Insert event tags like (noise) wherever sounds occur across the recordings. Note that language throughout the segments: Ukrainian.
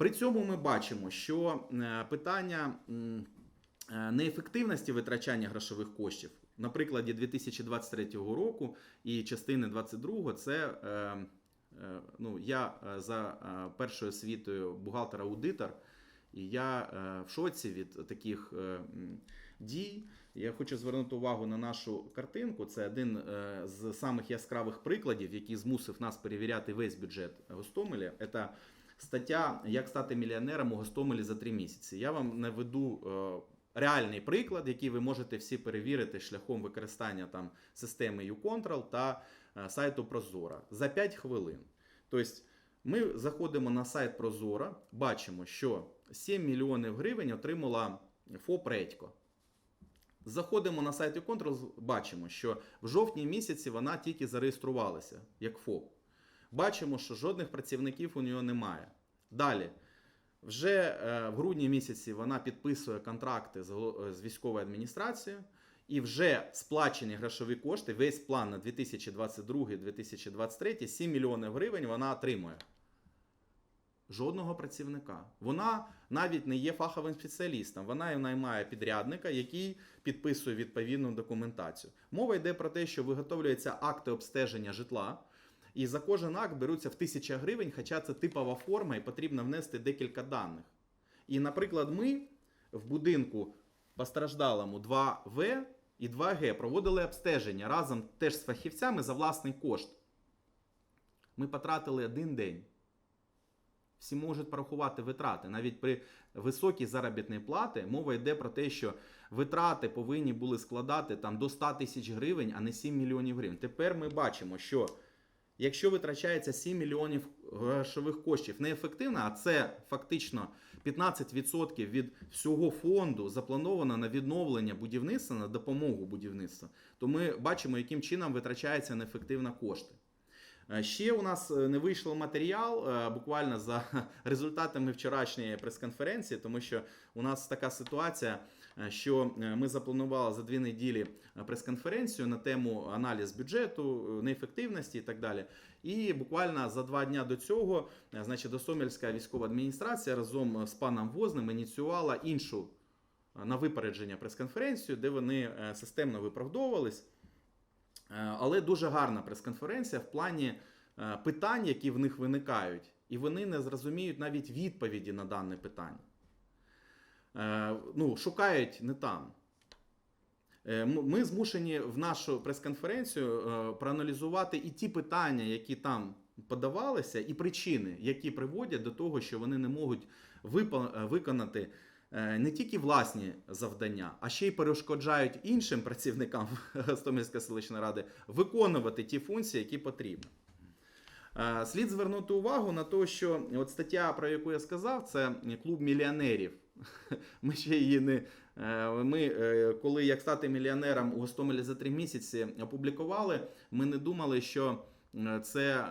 При цьому ми бачимо, що е, питання е, неефективності витрачання грошових коштів на прикладі 2023 року і частини 2022 це е, ну, я за першою освітою бухгалтер-аудитор, і я в шоці від таких дій. Я хочу звернути увагу на нашу картинку. Це один з самих яскравих прикладів, який змусив нас перевіряти весь бюджет Гостомеля. Це стаття Як стати мільйонером у Гостомелі за три місяці. Я вам наведу е, реальний приклад, який ви можете всі перевірити шляхом використання там системи YouControl та е, сайту Прозора за 5 хвилин. Тобто ми заходимо на сайт Прозора, бачимо, що 7 мільйонів гривень отримала ФОП Редько. Заходимо на сайт YouControl, бачимо, що в жовтні місяці вона тільки зареєструвалася як ФОП. Бачимо, що жодних працівників у нього немає. Далі, вже е, в грудні місяці вона підписує контракти з, з військовою адміністрацією, і вже сплачені грошові кошти, весь план на 2022-2023, 7 мільйонів гривень вона отримує. Жодного працівника. Вона навіть не є фаховим спеціалістом. Вона наймає підрядника, який підписує відповідну документацію. Мова йде про те, що виготовлюються акти обстеження житла, і за кожен акт беруться в 1000 гривень, хоча це типова форма і потрібно внести декілька даних. І, наприклад, ми в будинку постраждалому 2В і 2Г проводили обстеження разом теж з фахівцями за власний кошт. Ми потратили один день. Всі можуть порахувати витрати. Навіть при високій заробітній платі мова йде про те, що витрати повинні були складати там до 100 тисяч гривень, а не 7 мільйонів гривень. Тепер ми бачимо, що якщо витрачається 7 мільйонів грошових коштів. Неефективно, а це фактично 15% від всього фонду заплановано на відновлення будівництва, на допомогу будівництва, то ми бачимо, яким чином витрачаються неефективно кошти. Е, Ще у нас е, не вийшов матеріал е, буквально за (laughs) результатами вчорашньої прес-конференції, тому що у нас така ситуація, що е, ми запланували за дві неділі е, прес-конференцію на тему аналіз бюджету, е, неефективності і так далі. І буквально за два дня до цього, е, значить, Достомельська військова адміністрація разом з паном Возним ініціювала іншу е, на випередження прес-конференцію, де вони е, системно виправдовувались. Е, Але дуже гарна прес-конференція в плані е, питань, які в них виникають, і вони не зрозуміють навіть відповіді на дане питання. Е, Ну, шукають не там. Е, Ми змушені в нашу прес-конференцію е, проаналізувати і ті питання, які там подавалися, і причини, які приводять до того, що вони не можуть виконати не тільки власні завдання, а ще й перешкоджають іншим працівникам (laughs) Гостомельської селищної ради виконувати ті функції, які потрібні. Слід звернути увагу на те, що от стаття, про яку я сказав, це клуб мільйонерів. (laughs) Ми ще її не. е, Ми, е, коли як стати мільйонером у Гостомелі за три місяці опублікували, ми не думали, що е, це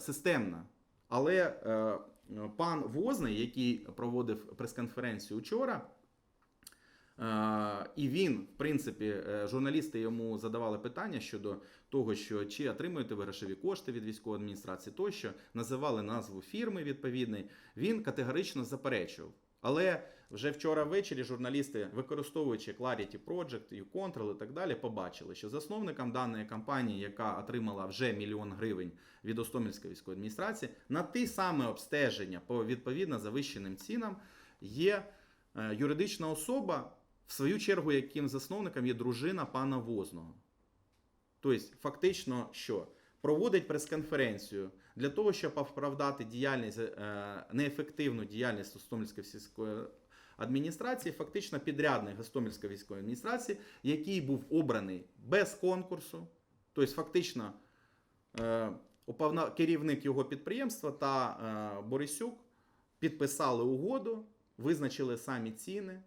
системно. Але пан Возний, який проводив прес-конференцію вчора, І він, в принципі, журналісти йому задавали питання щодо того, що чи отримуєте ви грошові кошти від військової адміністрації, тощо називали назву фірми відповідний. Він категорично заперечував. Але вже вчора ввечері журналісти, використовуючи Clarity Project, Control і так далі, побачили, що засновником даної компанії, яка отримала вже мільйон гривень від Остомельської військової адміністрації, на ті саме обстеження по відповідно завищеним цінам є е, юридична особа, в свою чергу, яким засновником є дружина пана Возного. Тобто, фактично, що проводить прес-конференцію для того, щоб оправдати діяльність, е, неефективну діяльність Гостомельської сільської адміністрації, фактично підрядник Гостомельської військової адміністрації, який був обраний без конкурсу, тобто, фактично, е, керівник його підприємства та е, Борисюк підписали угоду, визначили самі ціни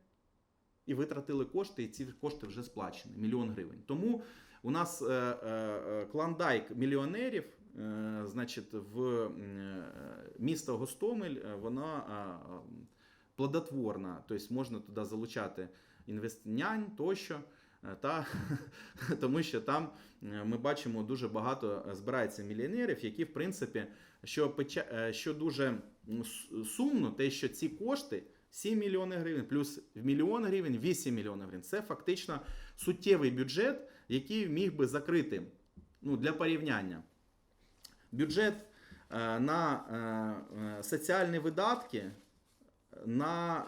і витратили кошти, і ці кошти вже сплачені мільйон гривень. Тому у нас е, е, клондайк мільйонерів, значить, в е, місто Гостомель, е, воно е, е, плодотворна, тобто можна туди залучати інвестнянь тощо. Е, Та, (laughs) тому що там е, ми бачимо дуже багато е, збирається мільйонерів, які, в принципі, що, е, що дуже сумно, те, що ці кошти 7 мільйонів гривень, плюс мільйон гривень 8 мільйонів гривень. Це фактично суттєвий бюджет, який міг би закрити ну, для порівняння. Бюджет е, на е, е, соціальні видатки, на,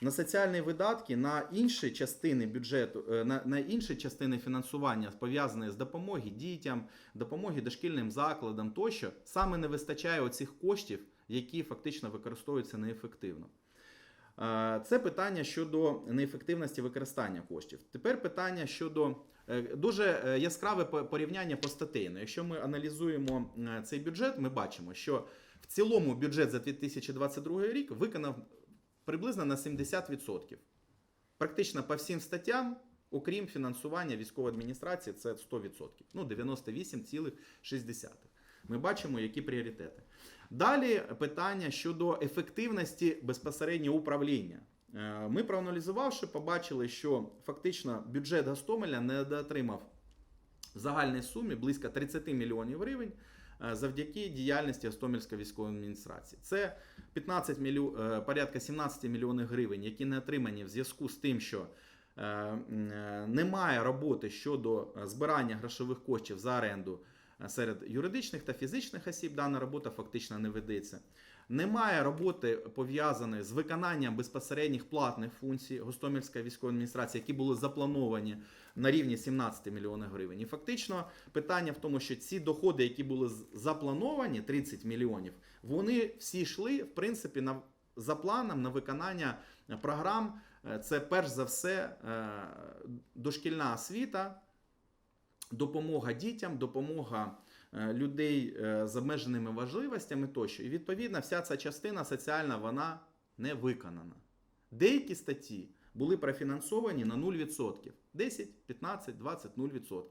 на соціальні видатки, на інші частини бюджету, на, на інші частини фінансування, пов'язані з допомоги дітям, допомоги дошкільним закладам тощо, саме не вистачає оцих коштів, які фактично використовуються неефективно. Е, Це питання щодо неефективності використання коштів. Тепер питання щодо е, дуже е, яскраве порівняння по статейно. Якщо ми аналізуємо цей бюджет, ми бачимо, що в цілому бюджет за 2022 рік виконав приблизно на 70%. Практично по всім статтям, окрім фінансування військової адміністрації, це 100%. Ну, 98,6%. Ми бачимо, які пріоритети. Далі питання щодо ефективності безпосередньо управління. Е, Ми проаналізувавши, побачили, що фактично бюджет Гостомеля не отримав в загальній сумі близько 30 мільйонів гривень е, завдяки діяльності Гостомельської військової адміністрації. Це 15 мілю... е, порядка 17 мільйонів гривень, які не отримані в зв'язку з тим, що немає роботи щодо збирання грошових коштів за оренду серед юридичних та фізичних осіб. Дана робота фактично не ведеться. Немає роботи пов'язаної з виконанням безпосередніх платних функцій Гостомельської військової адміністрації, які були заплановані на рівні 17 мільйонів гривень. І фактично питання в тому, що ці доходи, які були заплановані, 30 мільйонів, вони всі йшли в принципі на за планом на виконання програм. Е, Це перш за все е, дошкільна освіта, допомога дітям, допомога е, людей е, з обмеженими важливостями тощо. І відповідно вся ця частина соціальна вона не виконана. Деякі статті були профінансовані на 0%. 10, 15, 20, 0%.